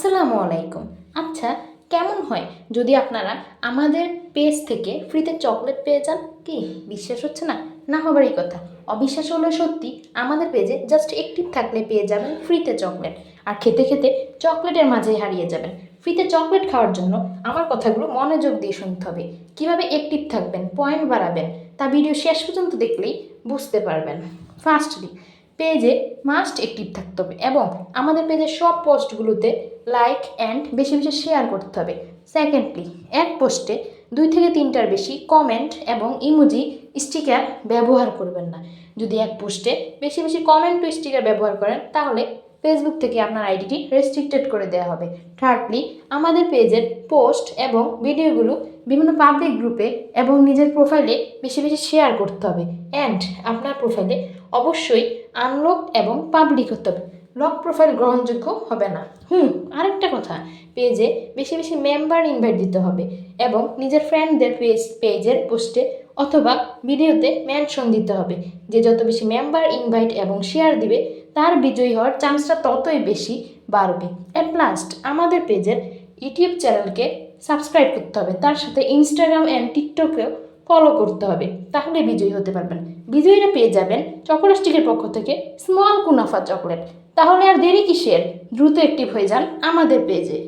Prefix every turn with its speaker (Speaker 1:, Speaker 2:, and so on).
Speaker 1: আসসালামু আলাইকুম। আচ্ছা কেমন হয় যদি আপনারা আমাদের পেজ থেকে ফ্রিতে চকলেট পেয়ে যান? কি, বিশ্বাস হচ্ছে না? না হবারই কথা। অবিশ্বাস হলে সত্যি আমাদের পেজে জাস্ট একটিভ থাকলে পেয়ে যাবেন ফ্রিতে চকলেট। আর খেতে খেতে চকলেটের মাঝে হারিয়ে যাবেন। ফ্রিতে চকলেট খাওয়ার জন্য আমার কথাগুলো মনোযোগ দিয়ে শুনতে হবে। কীভাবে অ্যাক্টিভ থাকবেন পয়েন্ট বাড়াবেন, তা ভিডিও শেষ পর্যন্ত দেখলেই বুঝতে পারবেন। ফার্স্টলি পেজে মাস্ট অ্যাক্টিভ থাকতে হবে এবং আমাদের পেজের সব পোস্টগুলোতে লাইক অ্যান্ড বেশি বেশি শেয়ার করতে হবে। সেকেন্ডলি এক পোস্টে দুই থেকে তিনটার বেশি কমেন্ট এবং ইমোজি স্টিকার ব্যবহার করবেন না। যদি এক পোস্টে বেশি বেশি কমেন্ট ও স্টিকার ব্যবহার করেন, তাহলে ফেসবুক থেকে আপনার আইডিটি রেস্ট্রিক্টেড করে দেওয়া হবে। থার্ডলি আমাদের পেজের পোস্ট এবং ভিডিওগুলো বিভিন্ন পাবলিক গ্রুপে এবং নিজের প্রোফাইলে বেশি বেশি শেয়ার করতে হবে। অ্যান্ড আপনার প্রোফাইলে অবশ্যই আনলক এবং পাবলিক হতে হবে। লক প্রোফাইল গ্রহণযোগ্য হবে না। হুম, আরেকটা কথা, পেজে বেশি বেশি মেম্বার ইনভাইট দিতে হবে এবং নিজের ফ্রেন্ডদের পেজ পেজের পোস্টে অথবা ভিডিওতে মেনশন দিতে হবে। যে যত বেশি মেম্বার ইনভাইট এবং শেয়ার দিবে তার বিজয়ী হওয়ার চান্সটা ততই বেশি বাড়বে। অ্যাট লাস্ট আমাদের পেজের ইউটিউব চ্যানেলকে সাবস্ক্রাইব করতে হবে। তার সাথে ইনস্টাগ্রাম অ্যান্ড টিকটকেও ফলো করতে হবে। তাহলে বিজয়ী হতে পারবেন। বিজয়ীরা পেয়ে যাবেন চকোরাস্টিকের পক্ষ থেকে স্মল কুনাফা চকলেট। তাহলে আর দেরি কিসের? দ্রুত অ্যাক্টিভ হয়ে যান আমাদের পেজে।